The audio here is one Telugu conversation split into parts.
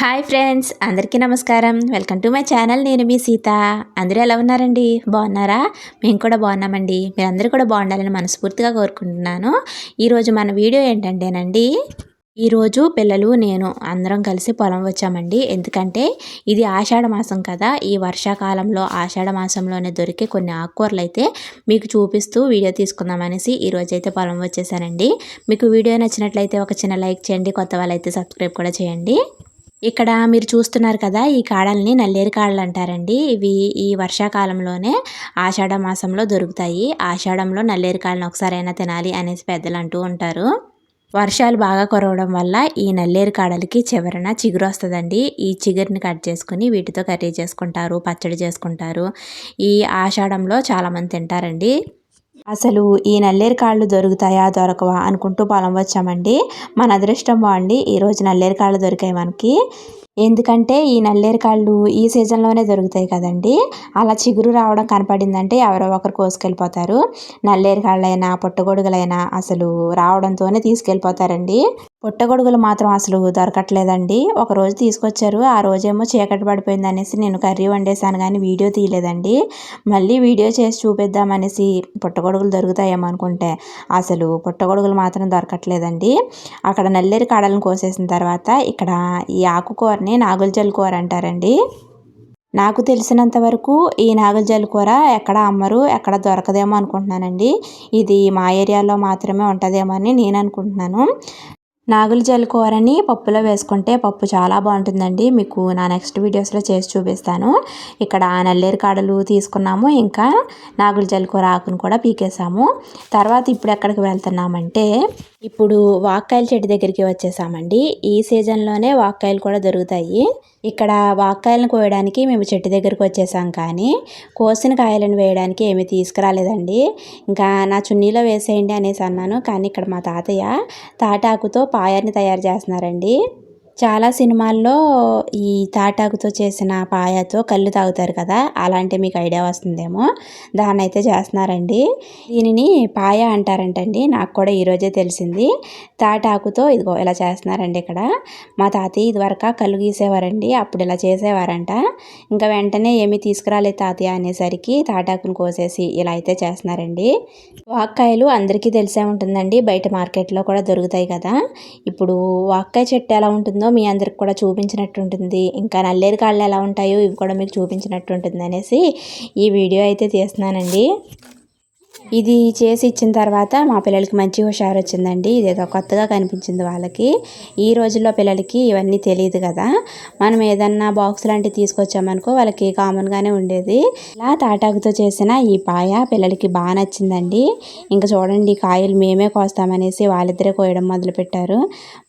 హాయ్ ఫ్రెండ్స్ అందరికీ నమస్కారం. Welcome to my channel. నేను మీ సీత. అందరూ ఎలా ఉన్నారండి? బాగున్నారా? మేము కూడా బాగున్నామండి. మీరందరూ కూడా బాగుండాలని మనస్ఫూర్తిగా కోరుకుంటున్నాను. ఈరోజు మన వీడియో ఏంటంటేనండి ఈరోజు పిల్లలు నేను అందరం కలిసి పొలం వచ్చామండి. ఎందుకంటే ఇది ఆషాఢ మాసం కదా. ఈ వర్షాకాలంలో ఆషాఢ మాసంలోనే దొరికే కొన్ని ఆకుకూరలు అయితే మీకు చూపిస్తూ వీడియో తీసుకుందామనేసి ఈరోజు అయితే పొలం వచ్చేసానండి. మీకు వీడియో నచ్చినట్లయితే ఒక చిన్న లైక్ చేయండి. కొత్త వాళ్ళైతే సబ్స్క్రైబ్ కూడా చేయండి. ఇక్కడ మీరు చూస్తున్నారు కదా ఈ కాడల్ని నల్లేరు కాడలు అంటారండి. ఇవి ఈ వర్షాకాలంలోనే ఆషాఢ మాసంలో దొరుకుతాయి. ఆషాఢంలో నల్లేరు కాడలను ఒకసారైనా తినాలి అనేసి పెద్దలు అంటూ ఉంటారు. వర్షాలు బాగా కురవడం వల్ల ఈ నల్లేరు కాడలకి చివరన చిగురు వస్తుందండి. ఈ చిగురిని కట్ చేసుకుని వీటితో కర్రీ చేసుకుంటారు పచ్చడి చేసుకుంటారు. ఈ ఆషాఢంలో చాలామంది తింటారండి. అసలు ఈ నల్లేరు కాళ్ళు దొరుకుతాయా దొరకవా అనుకుంటూ పొలం వచ్చామండి. మన అదృష్టం బాగుండి ఈరోజు నల్లేరు కాళ్ళు దొరికాయి మనకి. ఎందుకంటే ఈ నల్లేరు కాళ్ళు ఈ సీజన్లోనే దొరుకుతాయి కదండి. అలా చిగురు రావడం కనపడిందంటే ఎవరో ఒకరు కోసుకెళ్ళిపోతారు. నల్లేరు కాళ్ళైనా పుట్టగొడుగులైనా అసలు రావడంతోనే తీసుకెళ్ళిపోతారండి. పుట్టగొడుగులు మాత్రం అసలు దొరకట్లేదండి. ఒక రోజు తీసుకొచ్చారు ఆ రోజేమో చీకటి పడిపోయింది అనేసి నేను కర్రీ వండేసాను కానీ వీడియో తీయలేదండి. మళ్ళీ వీడియో చేసి చూపిద్దామనేసి పుట్టగొడుగులు దొరుకుతాయేమో అనుకుంటే అసలు పుట్టగొడుగులు మాత్రం దొరకట్లేదండి. అక్కడ నల్లేరు కాడలను కోసేసిన తర్వాత ఇక్కడ ఈ ఆకుకూరని నాగుల కూర అంటారండి. నాకు తెలిసినంత వరకు ఈ నాగల కూర ఎక్కడ అమ్మరు ఎక్కడ దొరకదేమో అనుకుంటున్నానండి. ఇది మా ఏరియాలో మాత్రమే ఉంటుందేమో అని నేను అనుకుంటున్నాను. నాగుల కూరని పప్పులో వేసుకుంటే పప్పు చాలా బాగుంటుందండి. మీకు నా నెక్స్ట్ వీడియోస్లో చేసి చూపిస్తాను. ఇక్కడ నల్లేరు కాడలు తీసుకున్నాము. ఇంకా నాగుల కూర ఆకును కూడా పీకేసాము తర్వాత ఇప్పుడు ఎక్కడికి వెళ్తున్నామంటే ఇప్పుడు వాక్కాయల చెట్టు దగ్గరికి వచ్చేసామండి. ఈ సీజన్లోనే వాక్కాయలు కూడా దొరుకుతాయి. ఇక్కడ వాక్కాయలను కోయడానికి మేము చెట్టు దగ్గరికి వచ్చేసాం కానీ కోసిన కాయలను వేయడానికి ఏమీ తీసుకురాలేదండి. ఇంకా నా చున్నీలో వేసేయండి అనేసి అన్నాను. కానీ ఇక్కడ మా తాతయ్య తాటాకుతో పాయాన్ని తయారు చేస్తున్నారండి. చాలా సినిమాల్లో ఈ తాటాకుతో చేసిన పాయతో కళ్ళు తాగుతారు కదా అలాంటి మీకు ఐడియా వస్తుందేమో. దాన్ని అయితే చేస్తున్నారండి. దీనిని పాయ అంటారంటండి నాకు కూడా ఈరోజే తెలిసింది. తాటాకుతో ఇదిగో ఇలా చేస్తున్నారండి ఇక్కడ. మా తాతయ్య ఇదివరకు కళ్ళు గీసేవారండి అప్పుడు ఇలా చేసేవారంట. ఇంకా వెంటనే ఏమీ తీసుకురాలేదు తాతయ్య అనేసరికి తాటాకును కోసేసి ఇలా అయితే చేస్తున్నారండి. వాక్కాయలు అందరికీ తెలిసే ఉంటుందండి బయట మార్కెట్లో కూడా దొరుకుతాయి కదా. ఇప్పుడు వాక్కాయ చెట్టు ఎలా ఉంటుందో మీ అందరికి కూడా చూపించినట్టు ఉంటుంది ఇంకా నల్లేరు కాళ్ళు ఎలా ఉంటాయో ఇవి కూడా మీకు చూపించినట్టు ఉంటుంది అనేసి ఈ వీడియో అయితే తీస్తున్నానండి. ఇది చేసి ఇచ్చిన తర్వాత మా పిల్లలకి మంచి హుషారు వచ్చిందండి. ఇదేదో కొత్తగా కనిపించింది వాళ్ళకి. ఈ రోజుల్లో పిల్లలకి ఇవన్నీ తెలియదు కదా. మనం ఏదన్నా బాక్స్ లాంటివి తీసుకొచ్చామనుకో వాళ్ళకి కామన్గానే ఉండేది. ఇలా తాటాకుతో చేసిన ఈ పాయ పిల్లలకి బాగా నచ్చిందండి. ఇంకా చూడండి కాయలు మేమే కోస్తామనేసి వాళ్ళిద్దరే కోయడం మొదలుపెట్టారు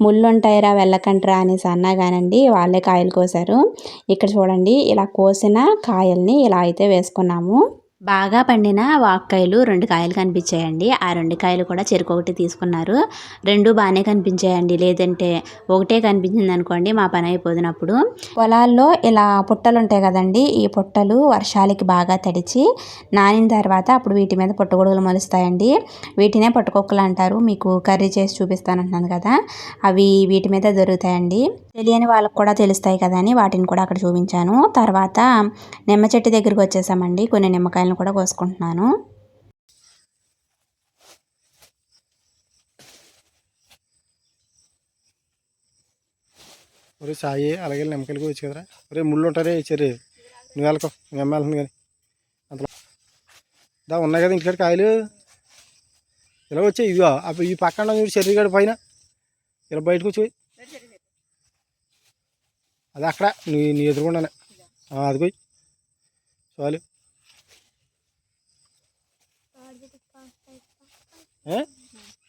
ముళ్ళు ఉంటాయిరా వెళ్ళకంట్రా అనేసి అన్నా కానండి వాళ్ళే కాయలు కోసారు. ఇక్కడ చూడండి ఇలా కోసిన కాయల్ని ఇలా అయితే వేసుకున్నాము. బాగా పండిన వాక్కాయలు రెండు కాయలు కనిపించాయండి. ఆ రెండు కాయలు కూడా చెరుకు ఒకటి తీసుకున్నారు. రెండు బాగానే కనిపించాయండి. లేదంటే ఒకటే కనిపించింది అనుకోండి మా పని అయిపోతున్నప్పుడు. పొలాల్లో ఇలా పుట్టలు ఉంటాయి కదండి. ఈ పుట్టలు వర్షాలకి బాగా తడిచి నానిన తర్వాత అప్పుడు వీటి మీద పుట్టగొడుగులు మొలుస్తాయండి. వీటినే పుట్టకొక్కలు అంటారు. మీకు కర్రీ చేసి చూపిస్తానంటున్నాను కదా. అవి వీటి మీద దొరుకుతాయండి. తెలియని వాళ్ళకు కూడా తెలుస్తాయి కదా అని వాటిని కూడా అక్కడ చూపించాను. తర్వాత నిమ్మ చెట్టు దగ్గరికి వచ్చేసామండి. కొన్ని నిమ్మకాయలను కూడా కోసుకుంటున్నాను. ఒరే సాయి అలాగే నిమ్మకాయలు వచ్చి కదరా. ఒరే ముళ్ళు ఉంటారే ఇచ్చారు నువ్వు వెళ్ళకో నువ్వు ఎమ్మెల్తుంది కానీ. అంతలో. దా ఉన్నాయి కదా ఇంటికాడ కాయలు? ఇలా వచ్చాయి ఇదిగో. అప్పుడు ఈ పక్కన చూడు చెర్రిగాడు పైన. ఇలా బయటకు వచ్చి అది అక్కడ నీ నీ ఎదురుకుండానే అదిగోయ్ చాలు.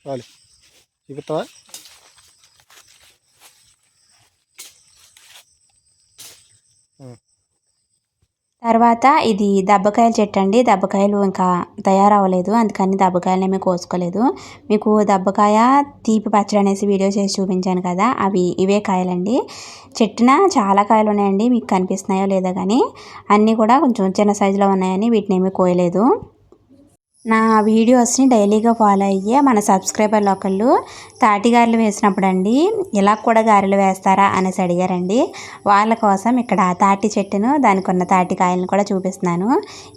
చాలు. చూపిస్తావా తర్వాత ఇది దెబ్బకాయల చెట్టు అండి దెబ్బకాయలు ఇంకా తయారవ్వలేదు. అందుకని దెబ్బకాయలు ఏమీ కోసుకోలేదు. మీకు దెబ్బకాయ తీపి పచ్చడి అనేసి వీడియో చేసి చూపించాను కదా అవి ఇవే కాయలండి. చెట్టున చాలా కాయలు ఉన్నాయండి. మీకు కనిపిస్తున్నాయో లేదో కానీ అన్నీ కూడా కొంచెం చిన్న సైజులో ఉన్నాయని వీటిని ఏమీ కోయలేదు. నా వీడియోస్ని డైలీగా ఫాలో అయ్యే మన సబ్స్క్రైబర్లు ఒకళ్ళు తాటి గారెలు వేసినప్పుడు అండి ఇలా కూడా గారెలు వేస్తారా అనేసి అడిగారండి. వాళ్ళ కోసం ఇక్కడ తాటి చెట్టును దానికి ఉన్న తాటికాయలను కూడా చూపిస్తున్నాను.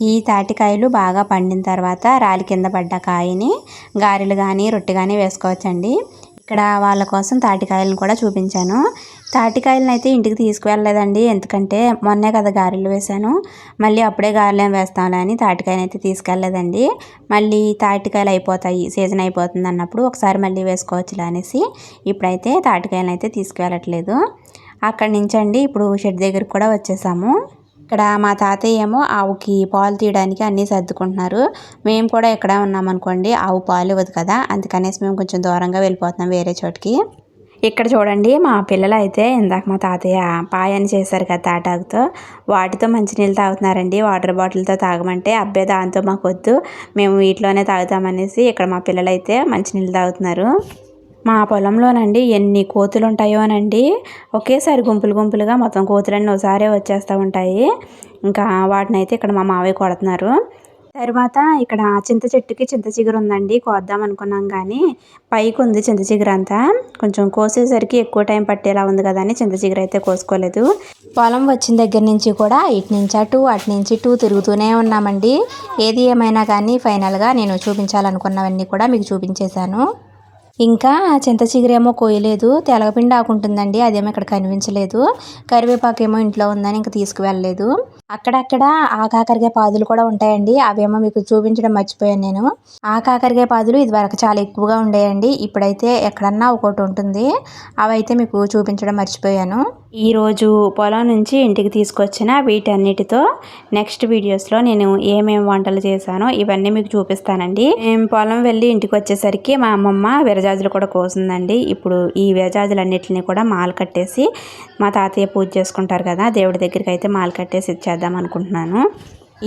ఈ తాటికాయలు బాగా పండిన తర్వాత రాలి కింద పడ్డ కాయని గారెలు కానీ రొట్టె కానీ వేసుకోవచ్చండి. ఇక్కడ వాళ్ళ కోసం తాటికాయలను కూడా చూపించాను. తాటికాయలను అయితే ఇంటికి తీసుకువెళ్ళలేదండి. ఎందుకంటే మొన్నే కదా గారెలు వేశాను. మళ్ళీ అప్పుడే గారెలు ఏం వేస్తాంలే అని తాటికాయలు అయితే తీసుకెళ్ళలేదండి. మళ్ళీ తాటికాయలు అయిపోతాయి సీజన్ అయిపోతుంది అన్నప్పుడు ఒకసారి మళ్ళీ వేసుకోవచ్చులే అనేసి ఇప్పుడైతే తాటికాయలను అయితే తీసుకువెళ్ళట్లేదు. అక్కడి నుంచి అండి ఇప్పుడు షెడ్ దగ్గరికి కూడా వచ్చేసాము. ఇక్కడ మా తాతయ్య ఏమో ఆవుకి పాలు తీయడానికి అన్నీ సర్దుకుంటున్నారు. మేము కూడా ఇక్కడ ఉన్నామనుకోండి ఆవు పాలు ఇవ్వదు కదా అందుకనేసి మేము కొంచెం దూరంగా వెళ్ళిపోతున్నాం వేరే చోటికి. ఇక్కడ చూడండి మా పిల్లలు అయితే ఇందాక మా తాతయ్య పాయని చేశారు కదా తాటాకుతో. వాటితో మంచినీళ్ళు తాగుతున్నారండి వాటర్ బాటిల్తో తాగమంటే అబ్బే దాంతో మాకు వద్దు మేము వీటిలోనే తాగుతామనేసి ఇక్కడ మా పిల్లలు అయితే మంచినీళ్ళు తాగుతున్నారు. మా పొలంలోనండి ఎన్ని కోతులు ఉంటాయోనండి ఒకేసారి గుంపులు గుంపులుగా మొత్తం కోతులన్నీ ఒకసారి వచ్చేస్తూ ఉంటాయి. ఇంకా వాటిని అయితే ఇక్కడ మా మావయ్య కొడుతున్నారు. తర్వాత ఇక్కడ చింత చెట్టుకి చింత చిగురు ఉందండి. కోద్దాం అనుకున్నాం కానీ పైకి ఉంది చింత చిగురు అంతా. కొంచెం కోసేసరికి ఎక్కువ టైం పట్టేలా ఉంది కదా అని చింత చిగురు అయితే కోసుకోలేదు. పొలం వచ్చిన దగ్గర నుంచి కూడా ఇటు నుంచి అటు అటు నుంచి ఇటు తిరుగుతూనే ఉన్నామండి. ఏది ఏమైనా కానీ ఫైనల్గా నేను చూపించాలనుకున్నవన్నీ కూడా మీకు చూపించేశాను. ఇంకా చింత చిగురేమో కోయలేదు తెలగపిండి ఆకుంటుందండి అదేమో ఇక్కడ కనిపించలేదు. కరివేపాకు ఏమో ఇంట్లో ఉందని ఇంకా తీసుకువెళ్ళలేదు. అక్కడక్కడ ఆ కాకరకాయ పాదులు కూడా ఉంటాయండి అవేమో మీకు చూపించడం మర్చిపోయాను నేను. ఆ కాకరకాయ పాదులు ఇది వరకు చాలా ఎక్కువగా ఉండేయండి ఇప్పుడైతే ఎక్కడన్నా ఒకటి ఉంటుంది అవైతే మీకు చూపించడం మర్చిపోయాను. ఈరోజు పొలం నుంచి ఇంటికి తీసుకొచ్చిన వీటన్నిటితో నెక్స్ట్ వీడియోస్లో నేను ఏమేమి వంటలు చేశానో ఇవన్నీ మీకు చూపిస్తానండి. మేము పొలం వెళ్ళి ఇంటికి వచ్చేసరికి మా అమ్మమ్మ వేజాజులు కూడా కోసిందండి ఇప్పుడు ఈ విరజాజులన్నిటిని కూడా మాల కట్టేసి మా తాతయ్య పూజ చేసుకుంటారు కదా దేవుడి దగ్గరికి అయితే మాల కట్టేసి ఇచ్చేద్దాం అనుకుంటున్నాను.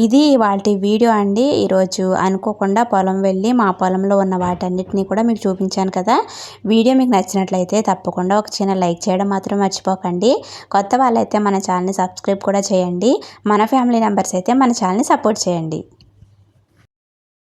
ఇది వాటి వీడియో అండి. ఈరోజు అనుకోకుండా పొలం వెళ్ళి మా పొలంలో ఉన్న వాటన్నిటిని కూడా మీకు చూపించాను కదా. వీడియో మీకు నచ్చినట్లయితే తప్పకుండా ఒక చిన్న లైక్ చేయడం మాత్రం మర్చిపోకండి. కొత్త వాళ్ళైతే మన ఛానల్ని సబ్స్క్రైబ్ కూడా చేయండి. మన ఫ్యామిలీ మెంబర్స్ అయితే మన ఛానల్ని సపోర్ట్ చేయండి.